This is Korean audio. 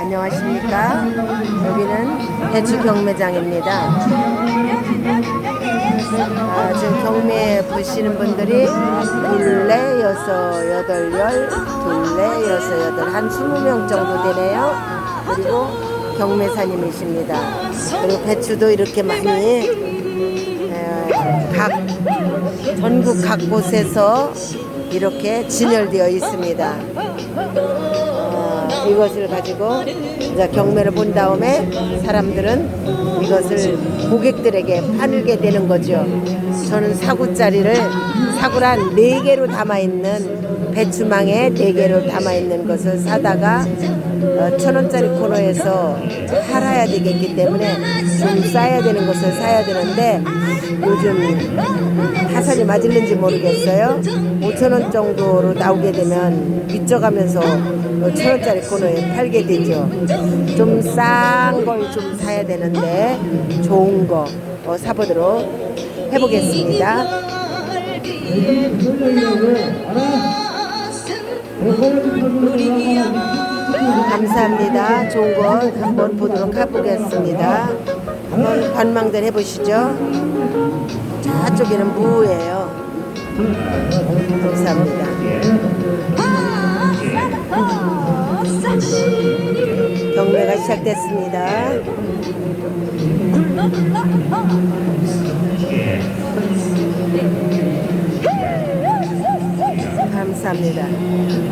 안녕하십니까. 여기는 배추 경매장입니다. 아, 지금 경매 보시는 분들이 둘레, 여섯, 여덟, 열, 둘레, 여섯, 여덟, 한 20명 정도 되네요. 그리고 경매사님이십니다. 그리고 배추도 이렇게 많이 에, 각 전국 각 곳에서 이렇게 진열되어 있습니다. 어, 이것을 가지고 이제 경매를 본 다음에 사람들은 이것을 고객들에게 팔게 되는 거죠. 저는 사구짜리를 사구란 네 개로 담아 있는 배추망에 네 개로 담아 있는 것을 사다가 어, 천 원짜리 코너에서 팔아야 되겠기 때문에 좀 싸야 되는 것을 사야 되는데 요즘 타산이 맞을는지 모르겠어요. 5천 원 정도로 나오게 되면 미쳐가면서 천 원짜리 코너에 팔게 되죠. 좀 싼 걸 좀 사야 되는데 좋은 거 어, 사보도록 해보겠습니다. 감사합니다. 좋은 거 한번 보도록 해보겠습니다. 한번 관망들 해보시죠. 저쪽에는 무예요. 감사합니다. 경매가 시작됐습니다. 감사합니다.